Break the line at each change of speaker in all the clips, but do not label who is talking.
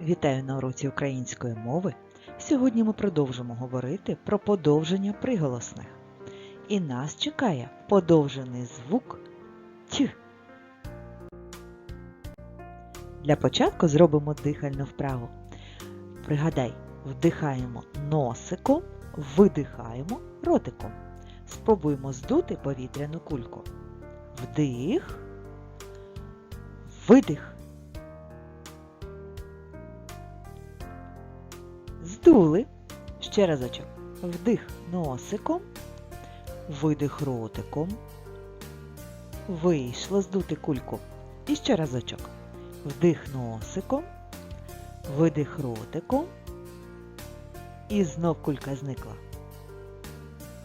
Вітаю на уроці української мови. Сьогодні ми продовжимо говорити про подовження приголосних. І нас чекає подовжений звук Т. Для початку зробимо дихальну вправу. Пригадай, вдихаємо носиком, видихаємо ротиком. Спробуємо здути повітряну кульку. Вдих, видих. Здули. Ще разочок. Вдих носиком, видих ротиком. Вийшло здути кульку. І ще разочок. Вдих носиком, видих ротиком. І знов кулька зникла.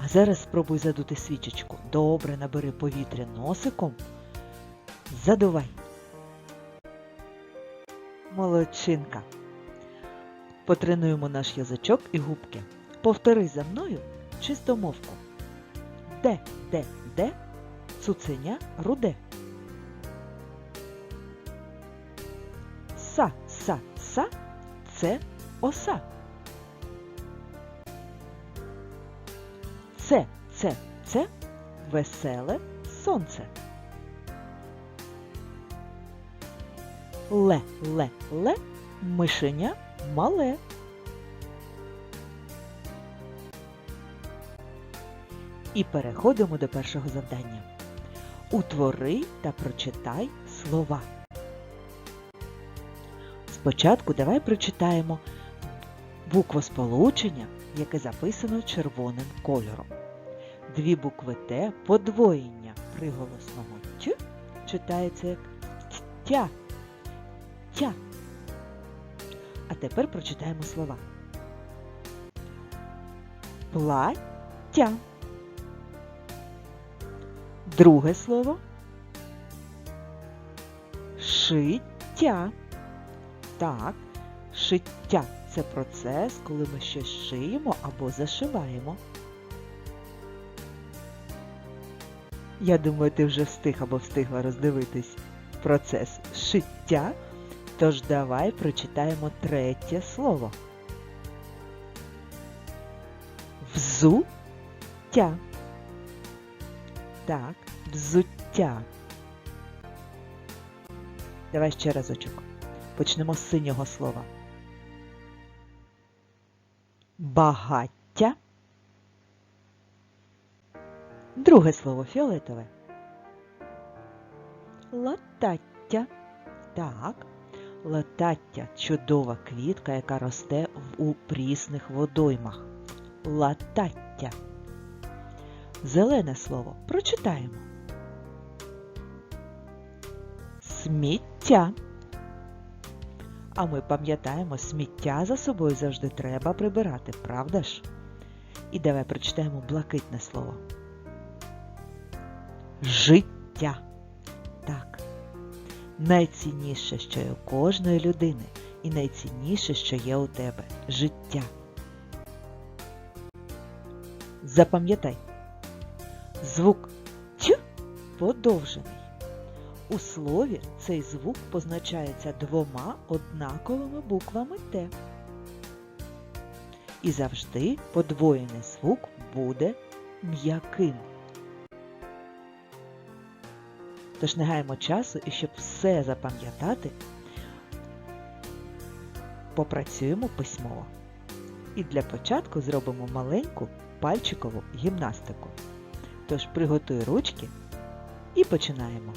А зараз спробуй задути свічечку. Добре набери повітря носиком. Задувай. Молодчинка. Потренуємо наш язичок і губки. Повтори за мною чистомовку. Де, де, де, цуценя руде. Са, са, са, це оса. Це, це, це веселе сонце. Ле, ле, ле, мишеня мале. І переходимо до першого завдання. Утвори та прочитай слова. Спочатку давай прочитаємо буквосполучення, яке записано червоним кольором. Дві букви Т подвоєння приголосного Т читається як тя. Тя. А тепер прочитаємо слова. Плаття. Друге слово. Шиття. Так, шиття це процес, коли ми щось шиємо або зашиваємо. Я думаю, ти вже встиг або встигла роздивитись процес шиття. Тож давай прочитаємо третє слово. Взуття. Так, взуття. Давай ще разочок. Почнемо з синього слова. Багаття. Друге слово фіолетове. Латаття. Так. Латаття чудова квітка, яка росте у прісних водоймах. Латаття. Зелене слово прочитаємо. Сміття. А ми пам'ятаємо, сміття за собою завжди треба прибирати, правда ж? І давай прочитаємо блакитне слово. Життя. Так. Найцінніше, що є у кожної людини, і найцінніше, що є у тебе життя. Запам'ятай, звук Т подовжений. У слові цей звук позначається двома однаковими буквами Т. І завжди подвоєний звук буде м'яким. Тож не гаємо часу і щоб все запам'ятати, попрацюємо письмово. І для початку зробимо маленьку пальчикову гімнастику. Тож приготуй ручки і починаємо.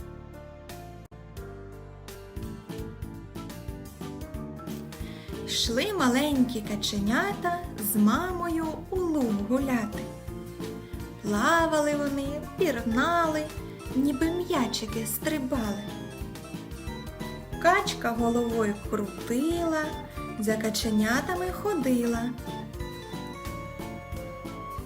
Йшли маленькі каченята з мамою у луг гуляти. Плавали вони, пірнали, ніби м'ячики стрибали. Качка головою крутила, за каченятами ходила.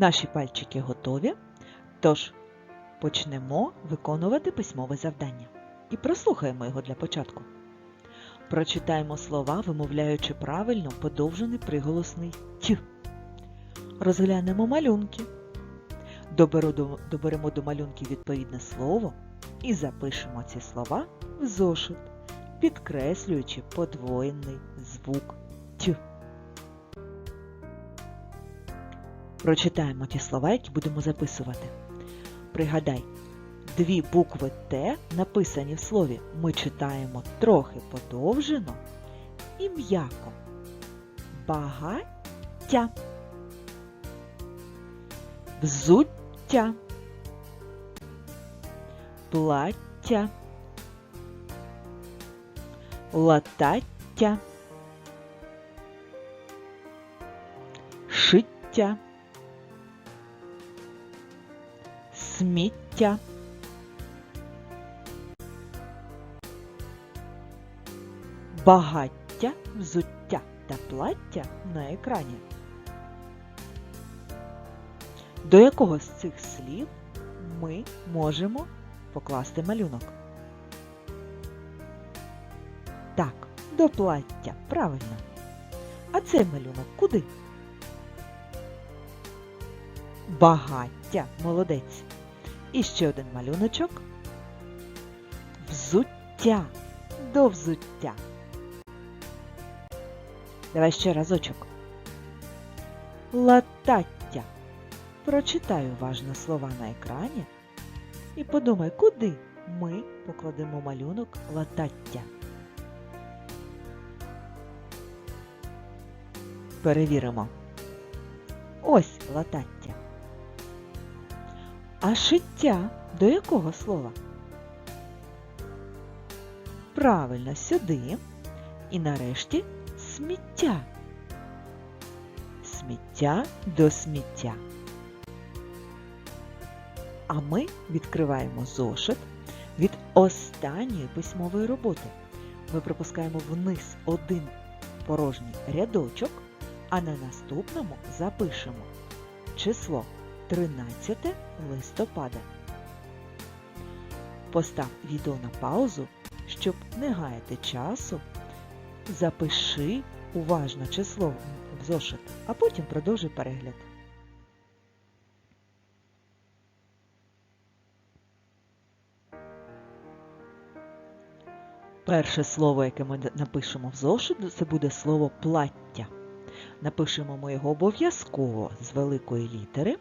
Наші пальчики готові, тож почнемо виконувати письмове завдання. І прослухаємо його для початку. Прочитаємо слова, вимовляючи правильно подовжений приголосний Т. Розглянемо малюнки. Доберемо до малюнків відповідне слово і запишемо ці слова в зошит, підкреслюючи подвоєний звук Т. Прочитаємо ті слова, які будемо записувати. Пригадай, дві букви Т написані в слові ми читаємо трохи подовжено і м'яко. Багаття. Взуття. Плаття. Латаття. Шиття. Сміття. Багаття, взуття та плаття на екрані. До якого з цих слів ми можемо покласти малюнок? Так, до плаття, правильно. А цей малюнок куди? Багаття, молодець. І ще один малюночок. Взуття. До взуття. Давай ще разочок. Латаття. Прочитай уважно слова на екрані і подумай, куди ми покладемо малюнок латаття. Перевіримо. Ось латаття. А шиття до якого слова? Правильно, сюди. І нарешті сміття. Сміття до сміття. А ми відкриваємо зошит від останньої письмової роботи. Ми пропускаємо вниз один порожній рядочок, а на наступному запишемо число 13 листопада. Постав відео на паузу, щоб не гаяти часу. Запиши уважно число в зошит, а потім продовжуй перегляд. Перше слово, яке ми напишемо в зошит, це буде слово плаття. Напишемо ми його обов'язково з великої літери,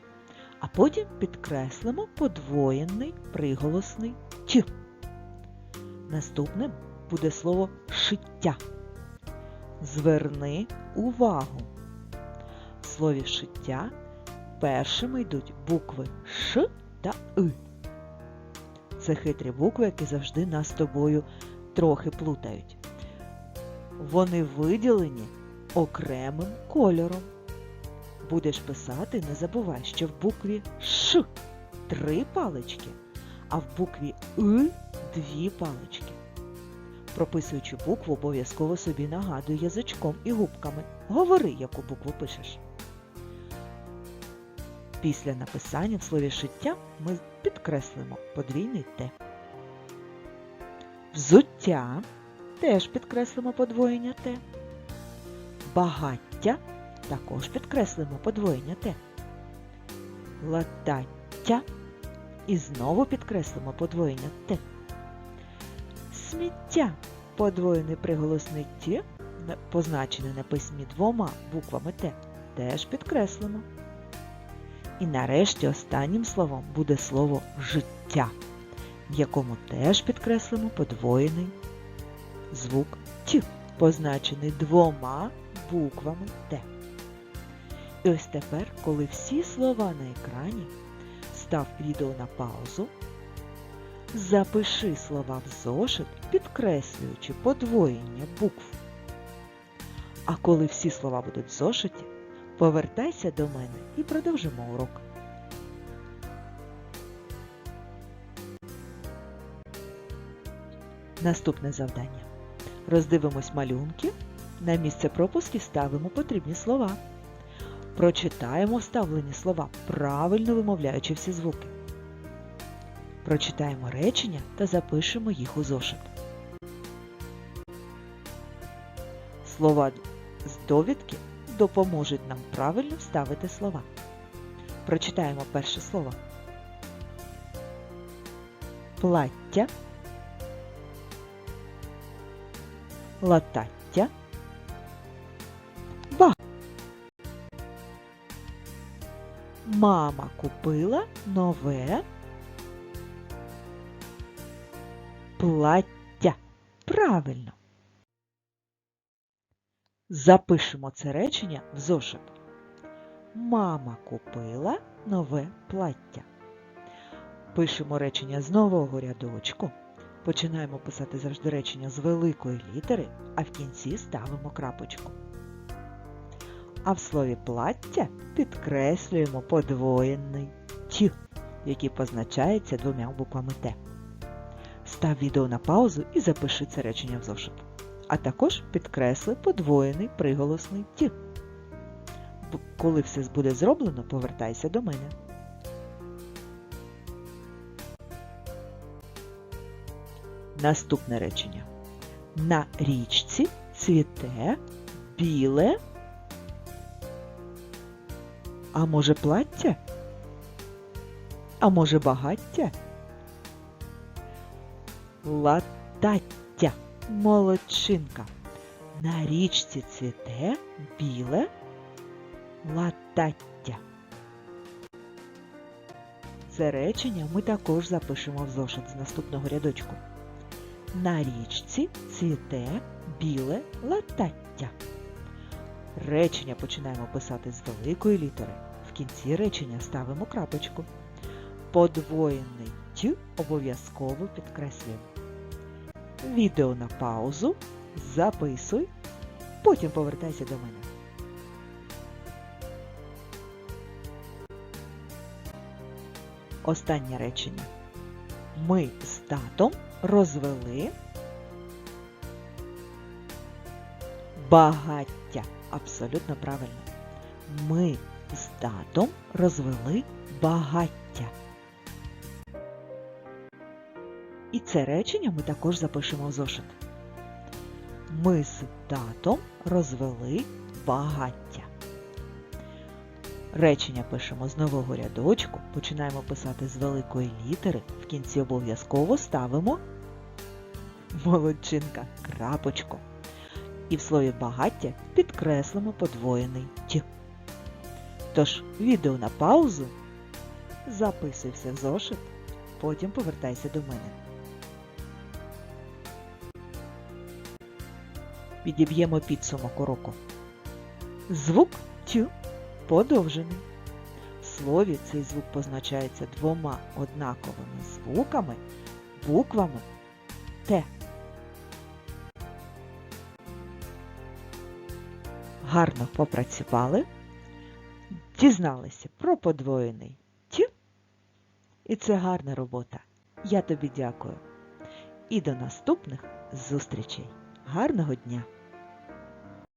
а потім підкреслимо подвоєний приголосний Т. Наступним буде слово шиття. Зверни увагу. В слові шиття першими йдуть букви Ш та И. Це хитрі букви, які завжди нас з тобою трохи плутають. Вони виділені окремим кольором. Будеш писати, не забувай, що в букві Ш три палички, а в букві И дві палички. Прописуючи букву, обов'язково собі нагадуй язичком і губками. Говори, яку букву пишеш. Після написання в слові шиття ми підкреслимо подвійний Т. Взуття теж підкреслимо подвоєння Т. Багаття також підкреслимо подвоєння Т. Латаття і знову підкреслимо подвоєння Т. Сміття подвоєний приголосний Т, позначений на письмі двома буквами Т, теж підкреслимо. І нарешті останнім словом буде слово життя, в якому теж підкреслимо подвоєний звук Т, позначений двома буквами Т. І ось тепер, коли всі слова на екрані, став відео на паузу, запиши слова в зошит, підкреслюючи подвоєння букв. А коли всі слова будуть в зошиті, повертайся до мене і продовжимо урок. Наступне завдання. Роздивимось малюнки. На місце пропусків ставимо потрібні слова. Прочитаємо вставлені слова, правильно вимовляючи всі звуки. Прочитаємо речення та запишемо їх у зошит. Слова з довідки допоможуть нам правильно вставити слова. Прочитаємо перше слово. Плаття. Латаття. Мама купила нове плаття. Правильно. Запишемо це речення в зошит. Мама купила нове плаття. Пишемо речення з нового рядочку. Починаємо писати завжди речення з великої літери, а в кінці ставимо крапочку. А в слові плаття підкреслюємо подвоєний ті, який позначається двома буквами Т. Став відео на паузу і запиши це речення в зошит. А також підкресли подвоєний приголосний ті. Коли все буде зроблено, повертайся до мене. Наступне речення. На річці цвіте біле. А може плаття? А може багаття? Латаття. Молодчинка. На річці цвіте біле латаття. Це речення ми також запишемо в зошит з наступного рядочку. На річці цвіте біле латаття. Речення починаємо писати з великої літери. В кінці речення ставимо крапочку. Подвоєний тю обов'язково підкреслюємо. Відео на паузу. Записуй. Потім повертайся до мене. Останнє речення. Ми з татом розвели багаття. Абсолютно правильно. Ми з татом розвели багаття. І це речення ми також запишемо в зошит. Ми з татом розвели багаття. Речення пишемо з нового рядочку, починаємо писати з великої літери, в кінці обов'язково ставимо молодчинка крапочку. І в слові багаття підкреслимо подвоєний ті. Тож, відео на паузу, записуй все в зошит, потім повертайся до мене. Підіб'ємо підсумок уроку. Звук тю подовжений. В слові цей звук позначається двома однаковими звуками, буквами Т. Гарно попрацювали, дізналися про подвоєний тю. І це гарна робота. Я тобі дякую. І до наступних зустрічей. Гарного дня!